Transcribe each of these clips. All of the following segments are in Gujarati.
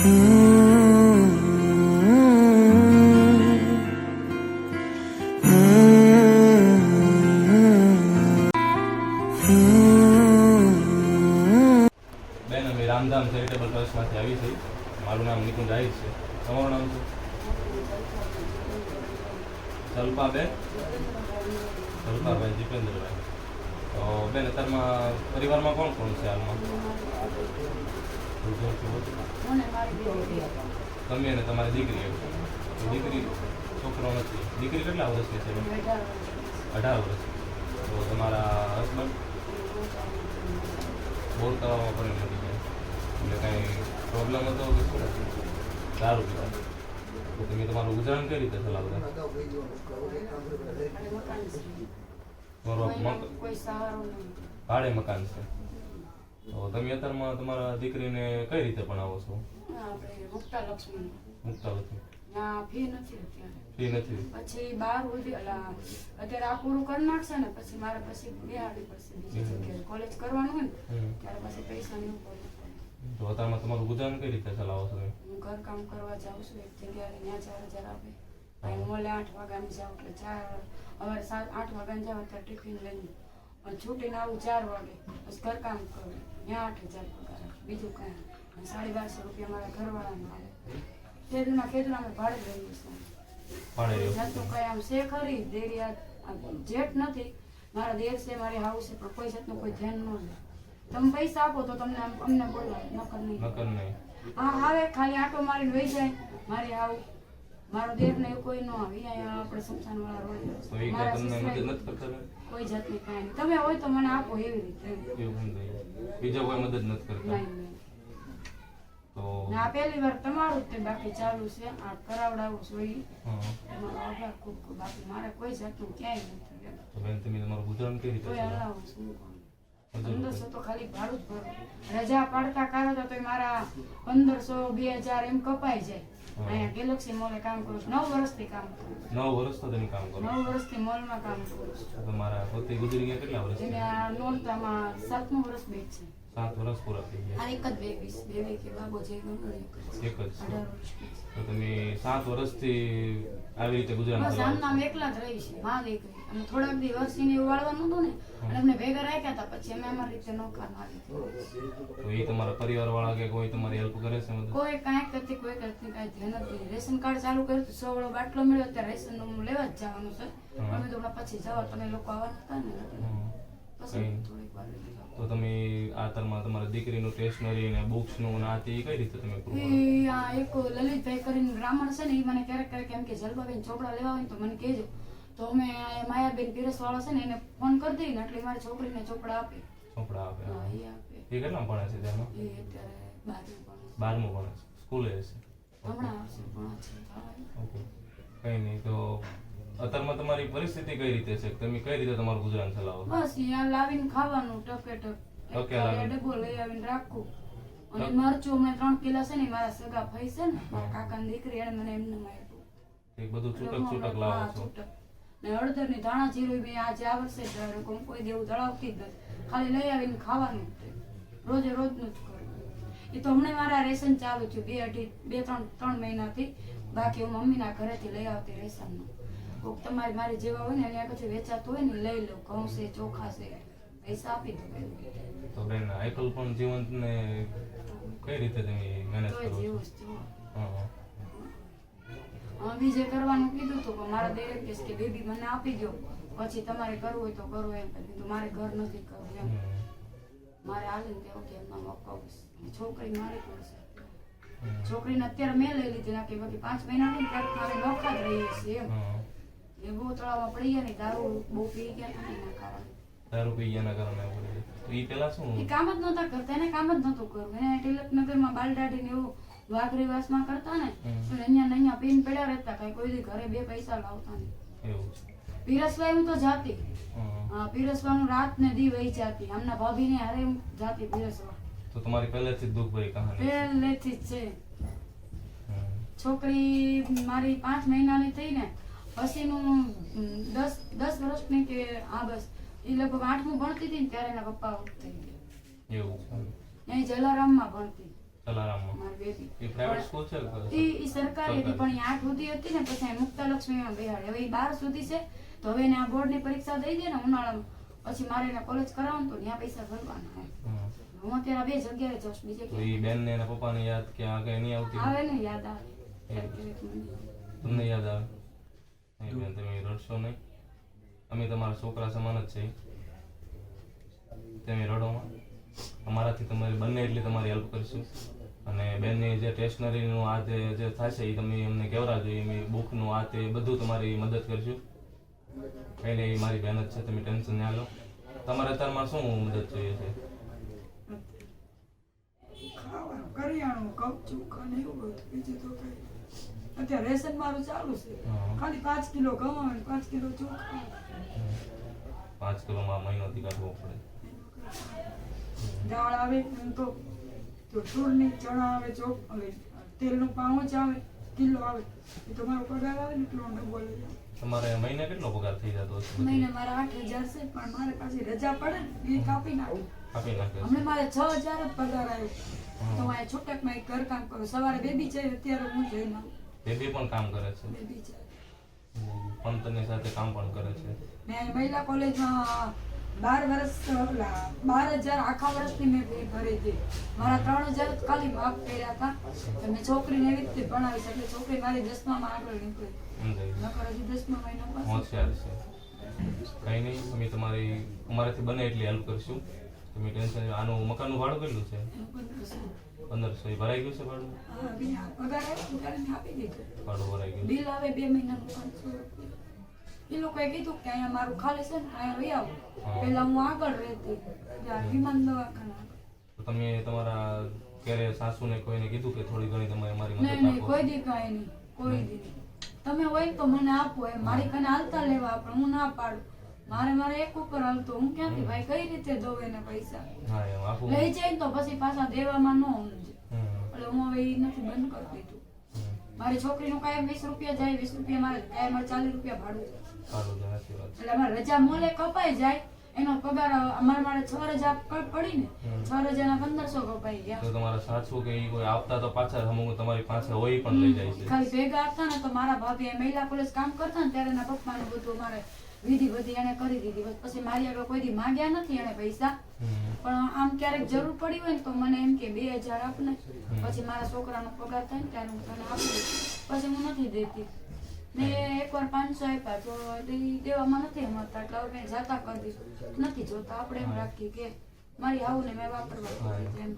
બેન, અમે રામધામ ચેરિટેબલ ટ્રસ્ટમાંથી આવી છે મારું નામ નિકુંજ આહિર છે. તમારું નામ શું? સલ્પાબેન? સલ્પાબેન જીતેન્દ્રભાઈ તો બેન, અત્યારમાં પરિવારમાં કોણ કોણ છે હાલમાં? તમે અને તમારી દીકરી દીકરી, છોકરો નથી. દીકરી કેટલા વર્ષની છે? અઢાર વર્ષ. તો તમારા હસબન્ડ બોલ કરવામાં પણ નથી એટલે કાંઈ પ્રોબ્લેમ હતો કે શું? દારૂ પીતા તો તમે તમારું ગુજરાન કઈ રીતે ચલાવતા ભાડે મકાન છે. તો તમે અત્યારમાં તમારા દીકરીને કઈ રીતે ભણાવો છો? આપણે મુક્તા લક્ષ્મી મુકતા નથી ત્યાં ફી નથી અત્યારે. ફી નથી? પછી બાર સુધી અલા અત્યારે આ પૂરું કરી નાખશે ને પછી મારે પછી બિહારવી પડશે બીજી જગ્યાએ. કોલેજ કરવાનું હોય ને ત્યારે પછી પૈસા નહીં પડે. તો અત્યારમાં તમારું ગુજરાન કઈ રીતે ચલાવો છો હું ઘર કામ કરવા જાઉં છું એક જગ્યાએ ત્યાં ચાર હજાર આપે. મોલે આઠ વાગ્યાની જાઉં એટલે ચાર અમારે સાત આઠ વાગ્યાને જાઉં ત્યારે ટિફિન લઈને. છૂટીને આવું ચાર વાગે પછી ઘર કામ કરું ત્યાં આઠ હજાર પગાર બીજું કાંઈ સાડી બારસો રૂપિયા મારા ઘરવાળાને આવે ખેતરમાં ખેતરમાં અમે ભાડે રહીએ છીએ જાતનું કઈ આમ છે ખરી દેરી આ આ જેઠ નથી. મારા દેર છે મારી હાઉસ છે પણ કોઈ જાતનું કોઈ ધ્યાન ન લે તમે પૈસા આપો તો તમને અમને બોલવા નકર નહીં. નકર નહીં. હા આવે ખાલી આટો મારીને વહી જાય. મારી હાવ મારો દેર ને કોઈ નો આવી. આપણે સમસાન વાળા રોડ કોઈ જાતની? કોઈ જાતની કાંઈ નહીં. તમે હોય તો મને આપો એવી રીતે. બીજો કોઈ મદદ નથી કરતા. તો પહેલી વાર તમારું તે બાકી ચાલુ છે. આ કરાવડાવું જોઈએ તમારો આભાર ખૂબ ખૂબ. બાકી મારે કોઈ જાતનું ક્યાંય નથી. બેન તમે તમારું ગુજરાન કેવી રીતે ચલાવો? હજુ પંદરસો તો ખાલી ભાડું જ ભરું રજા પાડતા કાઢો તો તોય મારા પંદરસો બે હજાર એમ કપાઈ જાય. અહીંયા ગેલેક્સી મોલે કામ કરું છું. નવ વર્ષથી કામ કરું નવ વર્ષ તો તમે કામ કરો નવ વર્ષથી મોલમાં કામ કરું છું. તો તમારા પોતે ગુજરી ગયા કેટલા વર્ષ નોરતામાં સાતમું વર્ષ બેગ છે. સાત વર્ષ પૂરા થઈ ગયા. એક જ બેબી છે બેબી કે બાબો છે એક જ. તો તમે સાત વર્ષથી આવી રીતે ગુજરાન બસ આમ નામ એકલા જ રહી છે માં દીકરી. અને થોડાક દી વર્ષીને એવું વાળવાનું હતું ને અને અમને ભેગા રાખ્યા હતા પછી અમે અમારી રીતે નોકર મારી તો એ તમારા પરિવાર વાળા કે કોઈ તમારી હેલ્પ કરે છે કોઈ કાંઈ કરતી કોઈ કરતી કાંઈ ધ્યાન નથી રેશન કાર્ડ ચાલુ કર્યું તો સો વાળો બાટલો મળ્યો ત્યારે રેશનનું લેવા જ જવાનું છે. અમે તો પછી જવા તમે લોકો આવવાના હતા ને. તો તમે આ તરમાં તમારા દીકરીનું સ્ટેશનરી ને બુક્સનું ના તે કઈ રીતે તમે એ આ એક લલિતભાઈ કરીને બ્રાહ્મણ છે ને એ મને ક્યારેક ક્યારેક એમ કે જલબાબેન ચોપડા લેવા હોય તો મને કહેજો. તો અમે માયાબેન પીરસવાળા છે ને એને ફોન કરી દઈએ ને એટલે મારી છોકરીને ચોપડા આપે. ચોપડા આપે હા એ આપે. એ કેટલા ભણે છે તેમાં એ અત્યારે બારમું ભણે છે. બારમું ભણે છે. સ્કૂલે હશે? હમણાં આવશે ભણે છે ઓકે. કઈ નહીં તો અત્યારમાં તમારી પરિસ્થિતિ કઈ રીતે છે? તમે કઈ રીતે તમારું ગુજરાન ચલાવો? બસ અહીંયા લાવીને ખાવાનું ટકે ટક લાવીને. ડબ્બો લઈ આવીને રાખું. અને મરચું મેં ત્રણ કિલો છે ને મારા સગા ભાઈ છે ને મારા કાકાની દીકરી એને મને એમને માર્યું એક બધું છૂટક છૂટક લાવો છો. ને હળદરની ધાણા જીરું બી આજે આ વર્ષે જ દળ્યું. કોઈ- દેવું દળાવતી જ નથી. ખાલી લઈ આવીને ખાવાનું જ તે. રોજે રોજનું જ એ તો હમણાં મારા રેશન ચાલુ થયું બે અઢી બે ત્રણ ત્રણ મહિનાથી. બાકી હું મમ્મીના ઘરેથી લઈ આવતી રેશનનું. કોક તમારી મારી જેવા હોય ને અહીંયા પછી વેચાતું હોય ને લઈ લઉં ઘઉં છે ચોખા છે પૈસા આપી દો. તો બેન આઈકલ પણ જીવંત ને કઈ રીતે તમે મેનેજ કરો છો? જેવું જે કરવાનું કીધું તો મારા દેરેક કેસ કે બેબી મને આપી દો પછી તમારે કરવું હોય તો કરો એમ કરી દીધું મારે ઘર નથી કરવું એમ. મારે હાલીને ને કે એમના મકાવું છોકરી મારી પડશે. છોકરીને અત્યારે મેં લઈ લીધી નાખી બાકી પાંચ મહિના નહીં ત્યારે મારે નોખા જ રહીએ છીએ એમ. તળાવમાં પડી ગયા ને દારૂ બહુ પી ગયા હતા ને એના કારણે દારૂ પી ગયાના કારણે એવું. તો એ પેલા શું? એ કામ જ નહોતા કરતા એને કામ જ નહોતું કરવું. એને તિલકનગરમાં બાલદાઢી ને એવું વાઘરીવાસમાં કરતા ને તો અહીંયા ને અહીંયા પીન પડ્યા રહેતા કઈ કોઈ દી ઘરે બે પૈસા લાવતા નહીં. એવું હું તો જાતી. હા. પીરસવાનું રાત ને દી વહી જાતી. આમના ભાભીને હારે હું જાતી પીરસવા. તો તમારી પહેલેથી જ દુઃખભરી કહાની છે. પહેલેથી જ છે. છોકરી મારી પાંચ મહિનાની થઈ ને પછીનું ઉમ, દસ દસ વર્ષની કે આ બસ. એ લગભગ આઠમું ભણતી હતી ને ત્યારે એના પપ્પા out થઈ ગયા. એવું? અહીં જલારામમાં ભણતી. જલારામમાં? એ પ્રાઇવેટ સ્કૂલ છે કે ઈ ઈ સરકારી હતી પણ આઠ સુધી હતી ને પછી બેહાડે હવે એ બાર સુધી છે. તો હવે એને આ બોર્ડની પરીક્ષા દઈ દે ને ઉનાળામાં. પછી મારે એને કોલેજ કરાવવાનું તો ત્યાં પૈસા ભરવાના હું અત્યારે બે જગ્યાએ જશ બીજે તો એ બેન ને એના પપ્પાને યાદ કે આગળ નહીં આવતી? આવે ને યાદ આવે. તમને યાદ આવે? બેન, તમે રડશો નહીં. અમે તમારા છોકરા સમાન જ છે તમે રડોમાં અમારાથી તમારી બંને એટલી તમારી હેલ્પ કરીશું. અને બેનની જે સ્ટેશનરીનું આ જે થશે એ તમે અમને કહેવરાજો એ બુકનું આ તે બધું તમારી મદદ કરીશું. કંઈ નહીં મારી બહેન જ છે, તમે ટેન્શન ના લો. તમારે અત્યારમાં શું મદદ જોઈએ છે? કરિયાણું કપ ચોખા ને એવું બીજું તો કઈ. અત્યારે રેશન મારું ચાલુ છે. ખાલી પાંચ કિલો ઘઉં આવે પાંચ કિલો ચોખા. પાંચ કિલોમાં મહિનોથી કાઢવો પડે. દાળ આવે એમ તો તો તુરની ચણા આવે ચોક તેલ તેલનું પાઉચ આવે કિલો આવે. એ તો મારો પગાર આવે ને એટલો ડબ્બો લઈ. તમારે મહિને કેટલો પગાર થઈ જતો હશે મહિને મારા આઠ હજાર છે પણ મારે પાછી રજા પડે ને એ કાપી નાખું. કાપી નાખે. હમણાં મારે છ હજાર જ પગાર આવ્યો. તો અહીંયા આ છૂટકમાં એક ઘરકામ કરો. સવારે બેબી છે અત્યારે હું જઈને આવું બેબી પણ કામ કરે છે. પણ છે સાથે કામ પણ કરે છે. મેં મહિલા કોલેજમાં બાર વર્ષ બાર હજાર આખા વર્ષની મેં ફી ભરી હતી. મારા ત્રણ હજાર ખાલી માફ કર્યા હતા. તો મેં છોકરીને એવી રીતે ભણાવી શકે છોકરી મારી દસમામાં આગળ નીકળી. નકર હજી દસમા મહિના હોશિયાર છે. કંઈ નહીં અમે તમારી અમારાથી બને એટલી હેલ્પ કરીશું. તમે ટેન્શન આનું મકાનનું ભાડું કેટલું છે? પંદરસો. એ ભરાઈ ગયું છે ભાડું? ભાડું ભરાઈ ગયું. બિલ આવે બે મહિનાનું એ લોકોએ કીધું કે અહીંયા મારું ખાલી છે ને અહીંયા રહી આવું. પહેલા હું આગળ રહેતી. ત્યાં વિમાન દવાખાના. તો તમે તમારા ક્યારે સાસુને કોઈને કીધું કે થોડી ઘણી તમે અમારી મદદ નહીં નહીં કોઈ દી કાંઈ નહીં કોઈ દી તમે હોય તો મને આપો. એમ મારી કને હાલતા લેવા પણ હું ના પાડું. મારે મારે એક ઉપર હાલતો. હું ક્યાંથી ભાઈ? કઈ રીતે દઉં એને પૈસા? લઈ જાય તો પછી પાછા દેવામાં ન સમજે. એટલે હું હવે એ નથી બંધ કરી દીધું. મારી છોકરીનું કાયમ વીસ રૂપિયા જાય વીસ રૂપિયા મારે કાયમ મારે ચાલીસ રૂપિયા ભાડું. એટલે અમારે રજા મોલે કપાઈ જાય એનો પગાર અમારે મારે છ રજા પડી ને છ છ રજાના પંદરસો કપાઈ ગયા. તો તમારા સાસુ કે કોઈ આપતા તો પાછા અમુક તમારી પાસે હોય પણ લઈ જાય છે. ખાલી ભેગા આપતા ને તો મારા ભાભી મહિલા કોલેજ કામ કરતા ને ત્યારે એના પપ્પાને બધું મારે વિધિ બધી એને કરી દીધી. પછી મારી આગળ કોઈ દી માંગ્યા નથી એને પૈસા. પણ આમ ક્યારેક જરૂર પડી હોય ને તો મને એમ કે બે હજાર આપ ને. પછી મારા છોકરાનો પગાર થાય ને ત્યારે હું તને આપી. દઈશ પછી હું નથી દેતી. મેં એકવાર પાંચસો આપ્યા તો દેવામાં નથી મળતા એટલે હવે મેં જાતા કરી દીધું નથી જોતા. આપણે એમ રાખીએ કે મારી હાઉને મેં વાપરવા એમ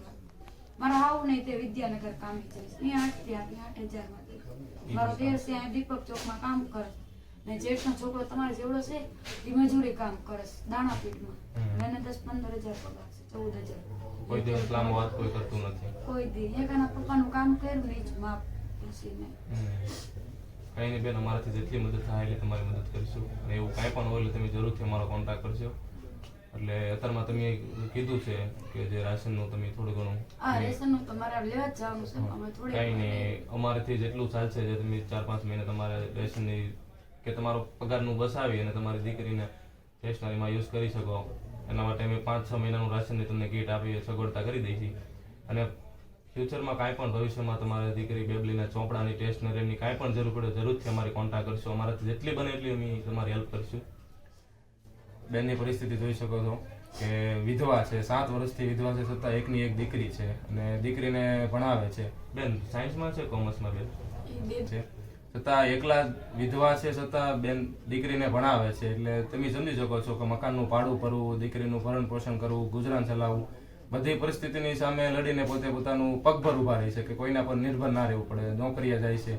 મારા હાઉ નહીં તે વિદ્યાનગર કામી જઈશ અહીંયા આઠથી આઠ હજારમાં મારો દેર છે દીપક ચોકમાં કામ કરે. ને જેઠનો છોકરો તમારે જેવડો છે એ મજૂરી કામ કરે છે દાણા પીટમાં. એને દસ પંદર હજાર પગાર છે ચૌદ હજાર. કોઈ દિવસ લાંબો વાત કોઈ કરતું નથી. કોઈ દી. એકાના પપ્પાનું કામ કર્યું નહીં જ માપ બેસીને કંઈ નહીં બેન અમારાથી જેટલી મદદ થાય એટલે તમારી મદદ કરીશું. અને એવું કાંઈ પણ હોય એટલે તમે જરૂરથી અમારો કોન્ટેક્ટ કરજો. એટલે અત્યારમાં તમે કીધું છે કે જે રાશનનું તમે થોડું ઘણું આ રેશનનું તમારે લેવા જ જવાનું છે અમે થોડી કાંઈ નહીં. અમારેથી જેટલું ચાલશે જે તમે ચાર પાંચ મહિને તમારે રેશનની કે તમારો પગારનું બસાવી અને તમારી દીકરીને સ્ટેશનરીમાં યુઝ કરી શકો. એના માટે અમે પાંચ છ મહિનાનું રાશનની તમને કીટ આપી સગવડતા કરી દઈ છીએ. અને ફ્યુચરમાં કાંઈ પણ ભવિષ્યમાં તમારે દીકરી બેબલીના ચોપડાની સ્ટેશનરીની કાંઈ પણ જરૂર પડે જરૂરથી અમારી કોન્ટેક્ટ કરશો. અમારાથી જેટલી બને એટલી અમે તમારી હેલ્પ કરીશું. બેનની પરિસ્થિતિ જોઈ શકો છો કે વિધવા છે સાત વર્ષથી વિધવા છે છતાં એકની એક દીકરી છે અને દીકરીને ભણાવે છે. બેન સાયન્સમાં છે કોમર્સમાં બેન? બે છે. છતાં એકલા વિધવા છે, છતાં બેન દીકરીને ભણાવે છે. એટલે તમે સમજી શકો છો કે મકાનનું ભાડું ભરવું, દીકરીનું ભરણ પોષણ કરવું, ગુજરાન ચલાવવું, બધી પરિસ્થિતિની સામે લડીને પોતે પોતાનું પગભર ઊભા રહી છે કે કોઈના પર નિર્ભર ના રહેવું પડે. નોકરીએ જાય છે.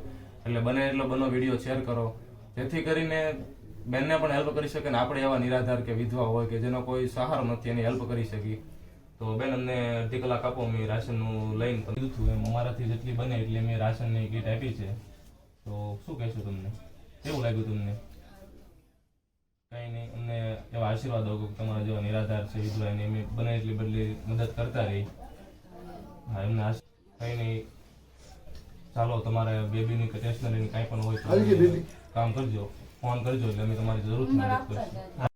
એટલે બને એટલો બનો વીડિયો શેર કરો. જેથી કરીને બેનને પણ હેલ્પ કરી શકે ને આપણે એવા નિરાધાર કે વિધવા હોય કે જેનો કોઈ સહારો નથી એની હેલ્પ કરી શકી. તો બેન અમને અડધી કલાક આપો, મેં રાશનનું લઈને કીધું હતું. એમ અમારાથી જેટલી બને એટલી મેં રાશનની કીટ આપી છે. તો શું કહેશો તમને? કેવું લાગ્યું તમને? કંઈ નહીં અમને એવા આશીર્વાદ આપો કે તમારા જેવા નિરાધાર છે વિધવા એને એમ બને એટલી બદલી મદદ કરતા રહી. હા એમને કઈ કંઈ નહીં. ચાલો તમારે બેબીની કે સ્ટેશનરીની કાંઈ પણ હોય તો? કામ કરજો ફોન કરજો એટલે અમે તમારી જરૂરથી મદદ કરીશું.